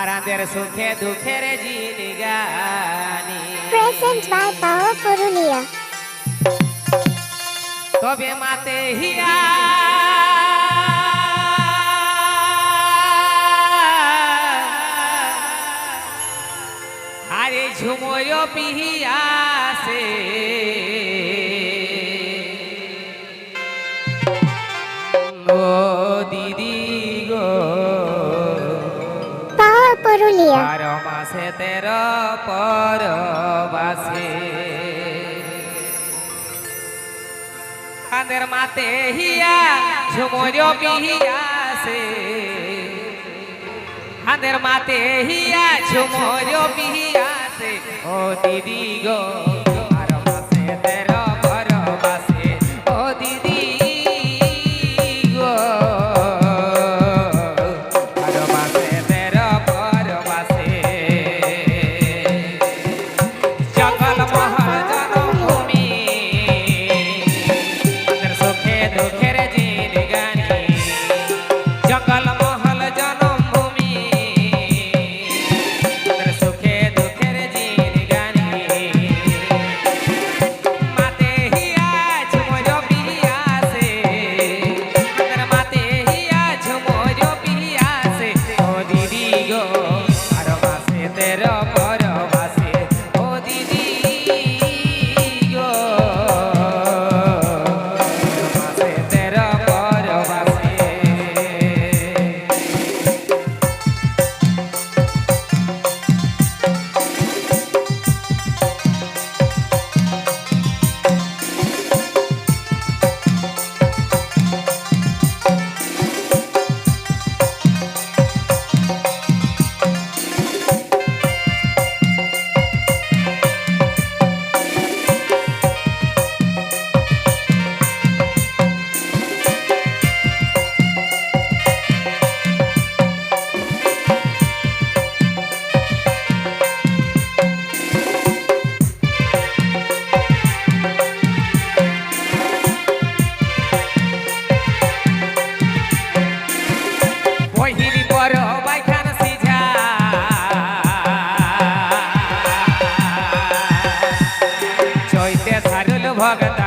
আরাদের সুখে দুঃখের জিনি গানি। প্রেজেন্ট বাই পাওয়ার পুরুলিয়া তবে মাতে হিয়া। আরে ঝুময় পিহিয়াছে ও দিদি গো। পুরুলিয়া। বারো মাসে তেরো পর বাসে কাঁদের মাতে হিয়া ঝুমর পিহিয়াছে কাঁদের মাতে হিয়া ঝুমর পিহিয়াছে ও দিদি গো। ধরল ভগত